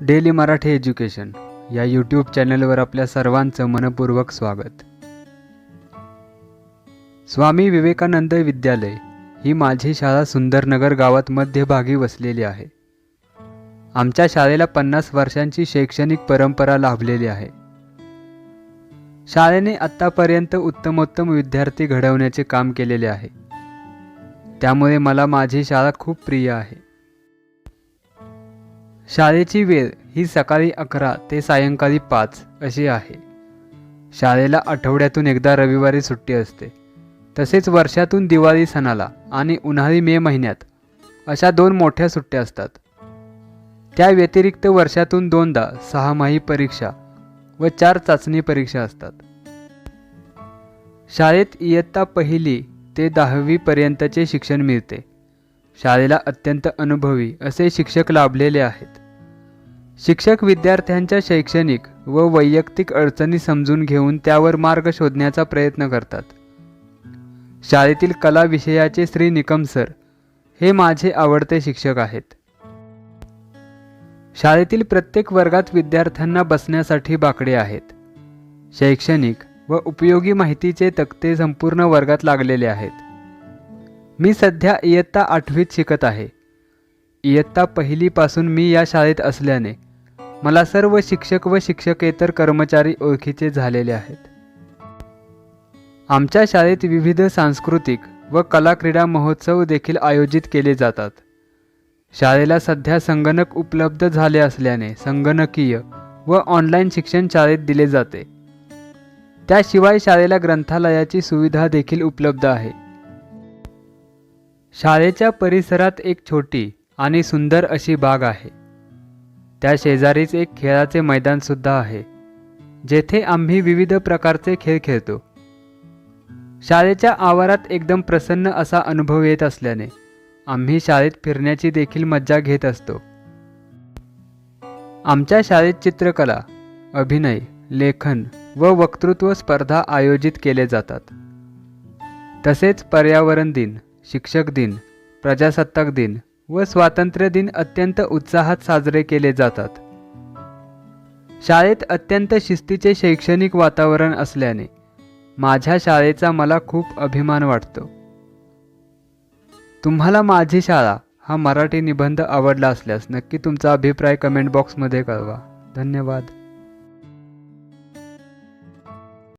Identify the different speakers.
Speaker 1: Daily Marathi education या YouTube चॅनलवर आपल्या सर्वांचं मनपूर्वक स्वागत. स्वामी विवेकानंद विद्यालय ही माझी शाळा सुंदरनगर गावात मध्यभागी वसलेली आहे. आमच्या शाळेला पन्नास वर्षांची शैक्षणिक परंपरा लाभलेली आहे. शाळेने आत्तापर्यंत उत्तमोत्तम विद्यार्थी घडवण्याचे काम केलेले आहे. त्यामुळे मला माझी शाळा खूप प्रिय आहे. शाळेची वेळ ही सकाळी अकरा ते सायंकाळी पाच अशी आहे. शाळेला आठवड्यातून एकदा रविवारी सुट्टी असते. तसेच वर्षातून दिवाळी सणाला आणि उन्हाळी मे महिन्यात अशा दोन मोठ्या सुट्ट्या असतात. त्या व्यतिरिक्त वर्षातून दोनदा सहामाही परीक्षा व चार चाचणी परीक्षा असतात. शाळेत इयत्ता पहिली ते दहावीपर्यंतचे शिक्षण मिळते. शाळेला अत्यंत अनुभवी असे शिक्षक लाभलेले आहेत. शिक्षक विद्यार्थ्यांच्या शैक्षणिक व वैयक्तिक अडचणी समजून घेऊन त्यावर मार्ग शोधण्याचा प्रयत्न करतात. शाळेतील कला विषयाचे श्री निकम सर हे माझे आवडते शिक्षक आहेत. शाळेतील प्रत्येक वर्गात विद्यार्थ्यांना बसण्यासाठी बाकडे आहेत. शैक्षणिक व उपयोगी माहितीचे तक्ते संपूर्ण वर्गात लागलेले आहेत. मी सध्या इयत्ता आठवीत शिकत आहे. इयत्ता पहिलीपासून मी या शाळेत असल्याने मला सर्व शिक्षक व शिक्षकेतर कर्मचारी ओळखीचे झालेले आहेत. आमच्या शाळेत विविध सांस्कृतिक व कला क्रीडा महोत्सव देखील आयोजित केले जातात. शाळेला सध्या संगणक उपलब्ध झाले असल्याने संगणकीय व ऑनलाईन शिक्षण शाळेत दिले जाते. त्याशिवाय शाळेला ग्रंथालयाची सुविधा देखील उपलब्ध आहे. शाळेच्या परिसरात एक छोटी आणि सुंदर अशी बाग आहे. त्या शेजारीच एक खेळाचे मैदानसुद्धा आहे जेथे आम्ही विविध प्रकारचे खेळ खेळतो. शाळेच्या आवारात एकदम प्रसन्न असा अनुभव येत असल्याने आम्ही शाळेत फिरण्याची देखील मज्जा घेत असतो. आमच्या शाळेत चित्रकला अभिनय लेखन व वक्तृत्व स्पर्धा आयोजित केले जातात. तसेच पर्यावरण दिन शिक्षक दिन प्रजासत्ताक दिन व स्वातंत्र्य दिन अत्यंत उत्साहात साजरे केले जातात. शाळेत अत्यंत शिस्तीचे शैक्षणिक वातावरण असल्याने माझ्या शाळेचा मला खूप अभिमान वाटतो. तुम्हाला माझी शाळा हा मराठी निबंध आवडला असल्यास नक्की तुमचा अभिप्राय कमेंट बॉक्समध्ये कळवा. धन्यवाद.